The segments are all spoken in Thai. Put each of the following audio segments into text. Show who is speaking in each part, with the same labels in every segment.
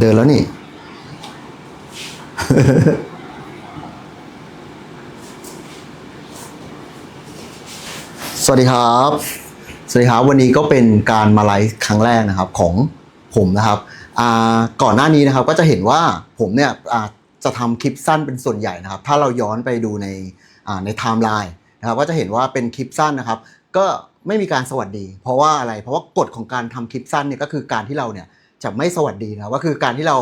Speaker 1: เดินแล้วนี่ สวัสดีครับ สวัสดีครับวันนี้ก็เป็นการมาไลฟ์ครั้งแรกนะครับของผมนะครับก่อนหน้านี้นะครับก็จะเห็นว่าผมเนี่ยจะทำคลิปสั้นเป็นส่วนใหญ่นะครับ ถ้าเราย้อนไปดูในในไทม์ไลน์นะครับก็จะเห็นว่าเป็นคลิปสั้นนะครับ ก็ไม่มีการสวัสดี เพราะว่าอะไรเพราะว่ากฎของการทำคลิปสั้นเนี่ยก็คือการที่เราเนี่ย จะไม่สวัสดีนะก็คือการที่เรา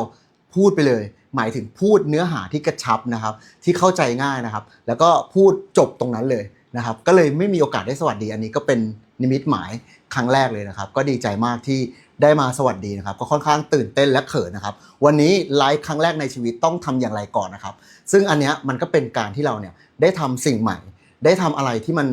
Speaker 1: พูดไปเลย หมายถึงพูดเนื้อหาที่กระชับนะครับ ที่เข้าใจง่ายนะครับ แล้วก็พูดจบตรงนั้นเลยนะครับ ก็เลยไม่มีโอกาสได้สวัสดี อันนี้ก็เป็นนิมิตหมายครั้งแรกเลยนะครับ ก็ดีใจมากที่ได้มาสวัสดีนะครับ ก็ค่อนข้างตื่นเต้นและเขินนะครับ วันนี้ไลฟ์ครั้งแรกในชีวิตต้องทำอย่างไรก่อนนะครับ ซึ่งอันเนี้ยมันก็เป็นการที่เราเนี่ยได้ทำสิ่งใหม่ ได้ทำอะไรที่มัน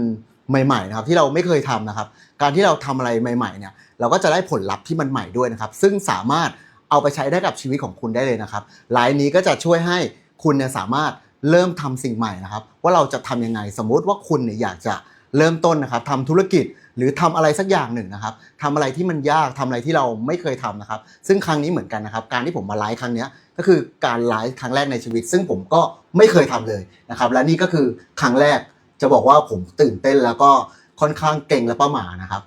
Speaker 1: ใหม่ๆนะครับที่เราไม่เคยทำนะครับ การที่เราทำอะไรใหม่ๆเนี่ยเราก็จะได้ผลลัพธ์ที่มันใหม่ด้วยนะครับ ซึ่งสามารถเอาไปใช้ได้กับชีวิตของคุณได้เลยนะครับไลฟ์นี้ก็จะช่วยให้คุณเนี่ยสามารถเริ่มทำสิ่งใหม่นะครับ ว่าเราจะทำยังไงสมมุติว่าคุณเนี่ยอยากจะเริ่มต้นนะครับทำธุรกิจหรือทำอะไรสักอย่างหนึ่งนะครับทำอะไรที่มันยากทำอะไรที่เราไม่เคยทำนะครับ ซึ่งครั้งนี้เหมือนกันนะครับ การที่ผมมาไลฟ์ครั้งนี้ก็คือการไลฟ์ครั้งแรกในชีวิต ซึ่งผมก็ไม่เคยทำเลยนะครับ และนี่ก็คือครั้งแรก จะบอกว่าผมตื่นเต้นแล้วก็ค่อนข้างเก่งและประหม่านะครับ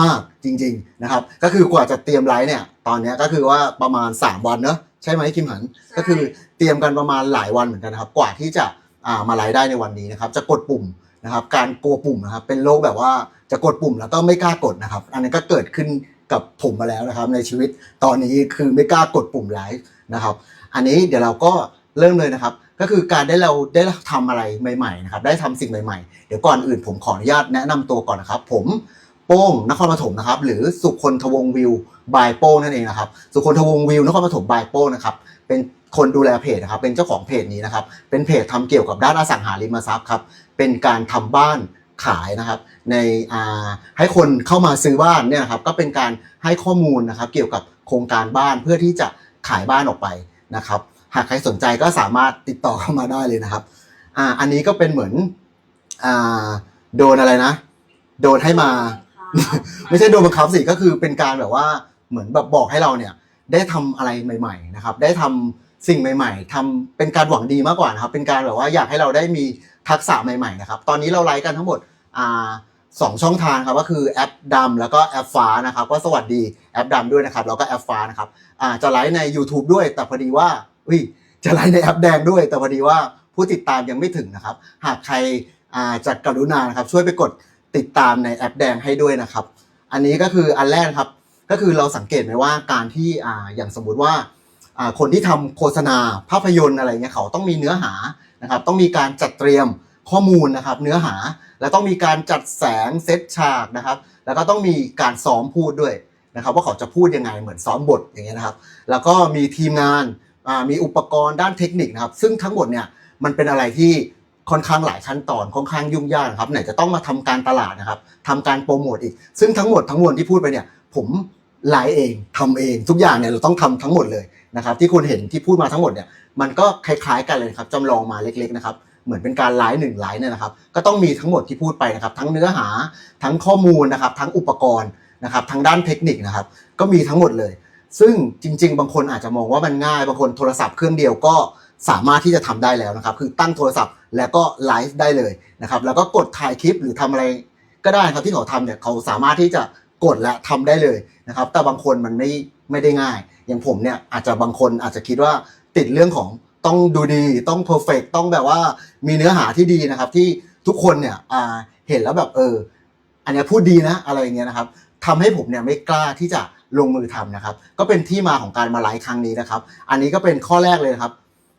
Speaker 1: มากๆจริง ๆนะครับ ก็คือกว่าจะเตรียมไลฟ์เนี่ย ตอนเนี้ยก็คือว่าประมาณ 3 วันเนอะใช่ไหมคิมหัน ก็คือเตรียมกันประมาณหลายวันเหมือนกันนะครับ กว่าที่จะอ่ามาไลฟ์ได้ในวันนี้นะครับ จะกดปุ่มนะครับ การกลัวปุ่มนะครับ เป็นโรคแบบว่าจะกดปุ่มแล้วก็ไม่กล้ากดนะครับ อันนี้ก็เกิดขึ้นกับผมมาแล้วนะครับ ในชีวิตตอนนี้คือไม่กล้ากดปุ่มไลฟ์นะครับ อันนี้เดี๋ยวเราก็เริ่มเลยนะครับ ก็คือการได้เราได้ทำอะไรใหม่ๆนะครับได้ทำสิ่งใหม่ๆ เดี๋ยวก่อนอื่นผมขออนุญาตแนะนำตัวก่อนนะครับ ผมโป้งนครปฐมนะครับหรือสุคนทวงวิวบายโป้งนั่นเองนะครับสุคนทวงวิวนครปฐมบายโป้งนะครับเป็นคนดูแลเพจนะครับเป็นเจ้าของเพจนี้นะครับเป็นเพจทำเกี่ยวกับด้านอสังหาริมทรัพย์ครับเป็นการทำบ้านขายนะครับในอ่าให้คนเข้ามาซื้อบ้านเนี่ยครับก็เป็นการให้ข้อมูลนะครับเกี่ยวกับโครงการบ้านเพื่อที่จะขายบ้านออกไปนะครับ หากใครสนใจก็สามารถติดต่อเข้ามาได้เลยนะครับ อ่า อันนี้ก็เป็นเหมือน อ่า โดนอะไรนะ โดนให้มา ไม่ใช่โดนบังคับสิ ก็คือเป็นการแบบว่า เหมือนแบบบอกให้เราเนี่ย ได้ทำอะไรใหม่ ๆ นะครับ ได้ทำสิ่งใหม่ ๆทำเป็นการหวังดีมากกว่านะครับ เป็นการแบบว่าอยากให้เราได้มีทักษะใหม่ ๆ นะครับ ตอนนี้เราไลฟ์กันทั้งหมด อ่าสองช่องทางครับก็คือแอปดำแล้วก็แอปฟ้านะครับ ก็สวัสดีแอปดำด้วยนะครับแล้วก็แอปฟ้านะครับอ่าจะไลฟ์ใน YouTube ด้วยแต่พอดีว่า อุ้ยจะไลฟ์ในแอปแดงด้วย แต่พอดีว่าผู้ติดตามยังไม่ถึงนะครับ หากใครอ่าจะกรุณานะครับ ช่วยไปกดติดตามในแอปแดงให้ด้วยนะครับ อันนี้ก็คืออันแรกครับ ก็คือเราสังเกตไหมว่าการที่ออย่างสมมุติว่าคนที่ทำโฆษณาภาพยนตร์อะไรเงี้ยเขาต้องมีเนื้อหานะครับ ต้องมีการจัดเตรียมข้อมูลนะครับ เนื้อหาแล้วต้องมีการจัดแสงเซตฉากนะครับ แล้วก็ต้องมีการซ้อมพูดด้วยนะครับ ว่าเขาจะพูดยังไงเหมือนซ้อมบทอย่างเงี้ยนะครับ แล้วก็มีทีมงาน มีอุปกรณ์ด้านเทคนิคนะครับ ซึ่งทั้งหมดเนี่ยมันเป็นอะไรที่ค่อนข้างหลายขั้นตอนค่อนข้างยุ่งยากครับไหนจะต้องมาทำการตลาดนะครับทำการโปรโมทอีก ซึ่งทั้งหมดทั้งมวลที่พูดไปเนี่ย ผมไลฟ์เองทำเองทุกอย่างเนี่ยเราต้องทำทั้งหมดเลยนะครับ ที่คุณเห็นที่พูดมาทั้งหมดเนี่ยมันก็คล้ายๆกันเลยครับจำลองมาเล็กๆนะครับเหมือนเป็นการไลฟ์หนึ่งไลฟ์เนี่ยนะครับ ก็ต้องมีทั้งหมดที่พูดไปนะครับ ทั้งเนื้อหาทั้งข้อมูลนะครับ ทั้งอุปกรณ์นะครับทั้งด้านเทคนิคนะครับ ก็มีทั้งหมดเลย ซึ่งจริง ๆ บางคนอาจจะมองว่ามันง่าย บางคนโทรศัพท์เครื่องเดียวก็สามารถที่จะทำได้แล้วนะครับ คือตั้งโทรศัพท์แล้วก็ไลฟ์ได้เลยนะครับ แล้วก็กดถ่ายคลิปหรือทำอะไรก็ได้ครับที่เขาทำเนี่ยเขาสามารถที่จะกดและทำได้เลยนะครับ แต่บางคนมันไม่ไม่ได้ง่าย อย่างผมเนี่ยอาจจะบางคนอาจจะคิดว่าติดเรื่องของต้องดูดีต้องเพอร์เฟกต้องแบบว่ามีเนื้อหาที่ดีนะครับ ที่ทุกคนเนี่ยเห็นแล้วแบบเออ อันนี้พูดดีนะอะไรอย่างเงี้ยนะครับทำให้ผมเนี่ยไม่กล้าที่จะ ลงมือทำนะครับ ก็เป็นที่มาของการมาไลฟ์ครั้งนี้นะครับ อันนี้ก็เป็นข้อแรกเลยครับ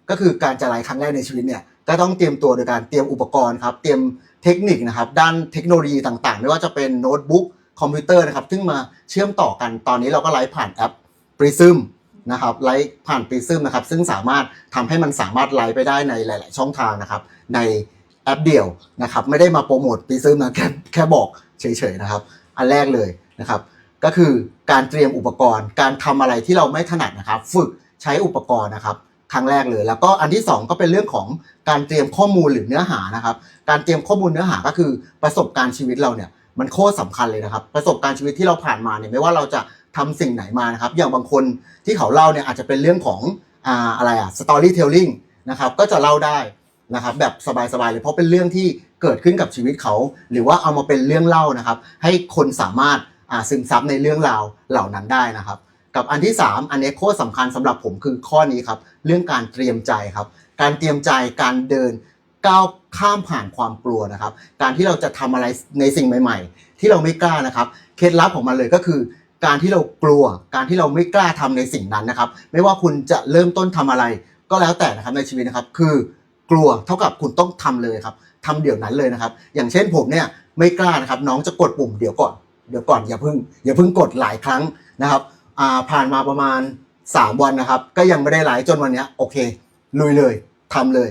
Speaker 1: ก็คือการจะไลฟ์ครั้งแรกในชีวิตเนี่ยก็ต้องเตรียมตัวโดยการเตรียมอุปกรณ์ครับ เตรียมเทคนิคนะครับ ด้านเทคโนโลยีต่างๆ ไม่ว่าจะเป็นโน้ตบุ๊กคอมพิวเตอร์นะครับ ซึ่งมาเชื่อมต่อกัน ตอนนี้เราก็ไลฟ์ผ่านแอป Prism นะครับ ไลฟ์ผ่าน Prism นะครับ ซึ่งสามารถทำให้มันสามารถไลฟ์ไปได้ในหลาย ๆ ช่องทางนะครับ ในแอปเดียวนะครับ ไม่ได้มาโปรโมท Prism นะแค่แค่บอกเฉย ๆ นะครับ อันแรกเลยนะครับ ก็คือการเตรียมอุปกรณ์ การทำอะไรที่เราไม่ถนัดนะครับ ฝึกใช้อุปกรณ์นะครับครั้งแรกเลย แล้วก็อันที่สองก็เป็นเรื่องของการเตรียมข้อมูลหรือเนื้อหานะครับ การเตรียมข้อมูลเนื้อหาก็คือประสบการณ์ชีวิตเราเนี่ยมันโคตรสำคัญเลยนะครับ ประสบการณ์ชีวิตที่เราผ่านมาเนี่ยไม่ว่าเราจะทำสิ่งไหนมานะครับ อย่างบางคนที่เขาเล่าเนี่ยอาจจะเป็นเรื่องของอ่าอะไรอะ storytelling นะครับก็จะเล่าได้นะครับแบบสบายๆเลยเพราะเป็นเรื่องที่เกิดขึ้นกับชีวิตเขา หรือว่าเอามาเป็นเรื่องเล่านะครับ ให้คนสามารถ ซึมซับในเรื่องราวเหล่านั้นได้นะครับ กับอันที่ 3 อันนี้โคตรสำคัญสำหรับผมคือข้อนี้ครับเรื่องการเตรียมใจครับ การเตรียมใจการเดินก้าวข้ามผ่านความกลัวนะครับ การที่เราจะทำอะไรในสิ่งใหม่ ๆ ที่เราไม่กล้านะครับ เคล็ดลับของมันเลยก็คือ การที่เรากลัว การที่เราไม่กล้าทำในสิ่งนั้นนะครับ ไม่ว่าคุณจะเริ่มต้นทำอะไร ก็แล้วแต่นะครับในชีวิตนะครับ คือกลัวเท่ากับคุณต้องทำเลยครับทำเดี๋ยวนั้นเลยนะครับ อย่างเช่นผมเนี่ยไม่กล้านะครับ น้องจะกดปุ่มเดี๋ยวก่อน เดี๋ยวก่อนอย่าเพิ่งอย่าเพิ่งกดหลายครั้งนะครับอ่าผ่านมาประมาณ 3 วันนะครับ ก็ยังไม่ได้ไลฟ์จนวันนี้โอเค ลุยเลยทำเลย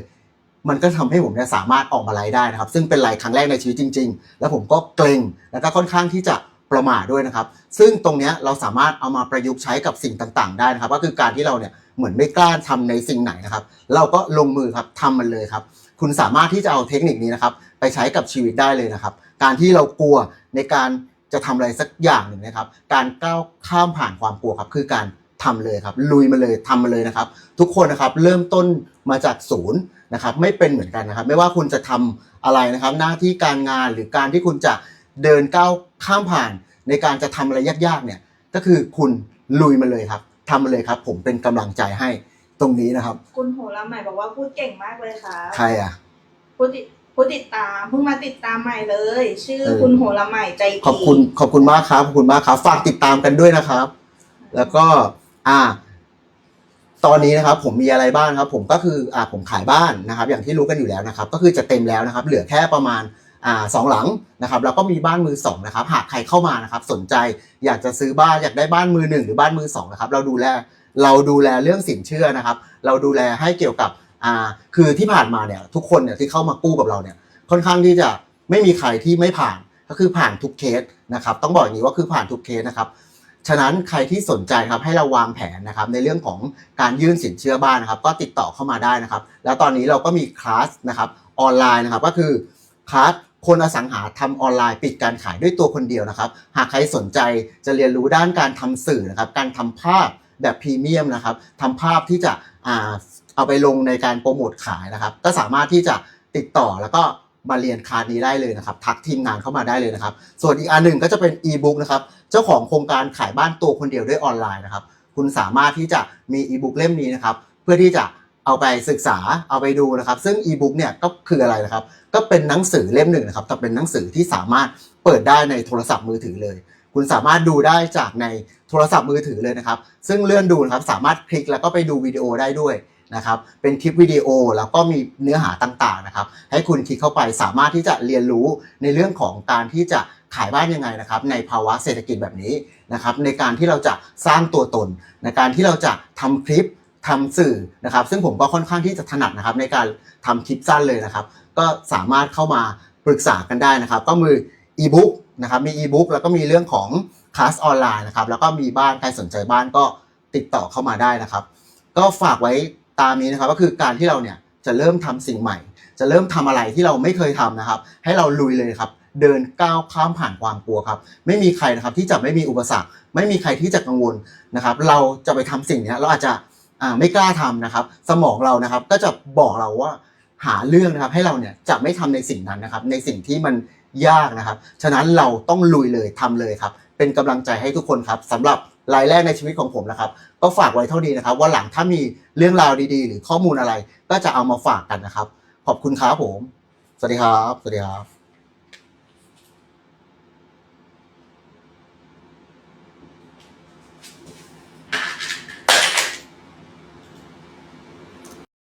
Speaker 1: มันก็ทำให้ผมเนี่ยสามารถออกมาไลฟ์ได้นะครับ ซึ่งเป็นไลฟ์ครั้งแรกในชีวิตจริง ๆ แล้วผมก็เกรงแล้วก็ค่อนข้างที่จะประมาทด้วยนะครับ ซึ่งตรงนี้เราสามารถเอามาประยุกต์ใช้กับสิ่งต่างๆ ได้นะครับ ก็คือการที่เราเนี่ยเหมือนไม่กล้าทำในสิ่งไหนนะครับ เราก็ลงมือครับทำมันเลยครับ คุณสามารถที่จะเอาเทคนิคนี้นะครับ ไปใช้กับชีวิตได้เลยนะครับ การที่เรากลัวในการ จะทำอะไรสักอย่างหนึ่งนะครับ การก้าวข้ามผ่านความกลัวครับคือการทำเลยครับ ลุยมาเลยทำมาเลยนะครับ ทุกคนนะครับเริ่มต้นมาจากศูนย์นะครับ ไม่เป็นเหมือนกันนะครับ ไม่ว่าคุณจะทำอะไรนะครับ หน้าที่การงานหรือการที่คุณจะเดินก้าวข้ามผ่าน ในการจะทำอะไรยากๆเนี่ยก็คือคุณลุยมาเลยครับทำมาเลยครับ ผมเป็นกำลังใจให้ตรงนี้นะครับ
Speaker 2: คุณโหราใหม่บอกว่าพูดเก่งมากเลยค่ะ
Speaker 1: ใครอะ
Speaker 2: ผู้ติด ผู้ติดตามเพิ่งมาติดตามใหม่เลย ชื่อ
Speaker 1: เออ
Speaker 2: คุณโหราใหม่ใจดี
Speaker 1: ขอบคุณขอบคุณมากครับขอบคุณมากครับฝากติดตามกันด้วยนะครับ แล้วก็อ่า ตอนนี้นะครับ ผมมีอะไรบ้างครับ ผมก็คืออ่าผมขายบ้านนะครับ อย่างที่รู้กันอยู่แล้วนะครับ ก็คือจะเต็มแล้วนะครับ เหลือแค่ประมาณอ่าสองหลังนะครับ แล้วก็มีบ้านมือสองนะครับ หากใครเข้ามานะครับ สนใจอยากจะซื้อบ้านอยากได้บ้านมือหนึ่งหรือบ้านมือสองนะครับ เราดูแลเราดูแลเรื่องสินเชื่อนะครับ เราดูแลให้เกี่ยวกับ อ่าคือที่ผ่านมาเนี่ยทุกคนเนี่ยที่เข้ามากู้กับเราเนี่ยค่อนข้างที่จะไม่มีใครที่ไม่ผ่านก็คือผ่านทุกเคสนะครับต้องบอกอย่างนี้ว่าคือผ่านทุกเคสนะครับฉะนั้นใครที่สนใจครับให้เราวางแผนนะครับในเรื่องของการยื่นสินเชื่อบ้านนะครับก็ติดต่อเข้ามาได้นะครับ แล้วตอนนี้เราก็มีคลาสนะครับออนไลน์นะครับก็คือคลาสคนอสังหาทำออนไลน์ปิดการขายด้วยตัวคนเดียวนะครับ หากใครสนใจจะเรียนรู้ด้านการทำสื่อนะครับการทำภาพ แบบพรีเมียมนะครับทำภาพที่จะเอาไปลงในการโปรโมทขายนะครับ ก็สามารถที่จะติดต่อแล้วก็มาเรียนคลาสนี้ได้เลยนะครับ ทักทีมงานเข้ามาได้เลยนะครับ ส่วนอีกอันหนึ่งก็จะเป็นอีบุ๊กนะครับ เจ้าของโครงการขายบ้านตัวคนเดียวด้วยออนไลน์นะครับ คุณสามารถที่จะมีอีบุ๊กเล่มนี้นะครับ เพื่อที่จะเอาไปศึกษาเอาไปดูนะครับ ซึ่งอีบุ๊กเนี่ยก็คืออะไรนะครับ ก็เป็นหนังสือเล่มหนึ่งนะครับ แต่เป็นหนังสือที่สามารถเปิดได้ในโทรศัพท์มือถือเลย คุณสามารถดูได้จากในโทรศัพท์มือถือเลยนะครับ ซึ่งเลื่อนดูนะครับสามารถคลิกแล้วก็ไปดูวิดีโอได้ด้วยนะครับเป็นคลิปวิดีโอแล้วก็มีเนื้อหาต่างๆนะครับ ให้คุณคลิกเข้าไปสามารถที่จะเรียนรู้ในเรื่องของการที่จะขายบ้านยังไงนะครับ ในภาวะเศรษฐกิจแบบนี้นะครับ ในการที่เราจะสร้างตัวตน ในการที่เราจะทำคลิปทำสื่อนะครับ ซึ่งผมก็ค่อนข้างที่จะถนัดนะครับ ในการทำคลิปสั้นเลยนะครับ ก็สามารถเข้ามาปรึกษากันได้นะครับ ก็มีอีบุ๊ก นะครับมีอีบุ๊กแล้วก็มีเรื่องของคลาสออนไลน์นะครับแล้วก็มีบ้านใครสนใจบ้านก็ติดต่อเข้ามาได้นะครับ ก็ฝากไว้ตามนี้นะครับก็คือการที่เราเนี่ยจะเริ่มทำสิ่งใหม่ จะเริ่มทำอะไรที่เราไม่เคยทำนะครับ ให้เราลุยเลยครับ เดินก้าวข้ามผ่านความกลัวครับไม่มีใครนะครับที่จะไม่มีอุปสรรค ไม่มีใครที่จะกังวลนะครับ เราจะไปทำสิ่งเนี้ยเราอาจจะไม่กล้าทำนะครับ สมองเรานะครับก็จะบอกเราว่าหาเรื่องนะครับให้เราเนี่ยจะไม่ทำในสิ่งนั้นนะครับ ในสิ่งที่มัน ยากนะครับ ฉะนั้นเราต้องลุยเลยทำเลยครับ เป็นกำลังใจให้ทุกคนครับสำหรับรายแรกในชีวิตของผมนะครับ ก็ฝากไว้เท่านี้นะครับ ว่าหลังถ้ามีเรื่องราวดีๆ หรือข้อมูลอะไร ก็จะเอามาฝากกันนะครับ ขอบคุณครับผม สวัสดีครับ สวัสดีครับ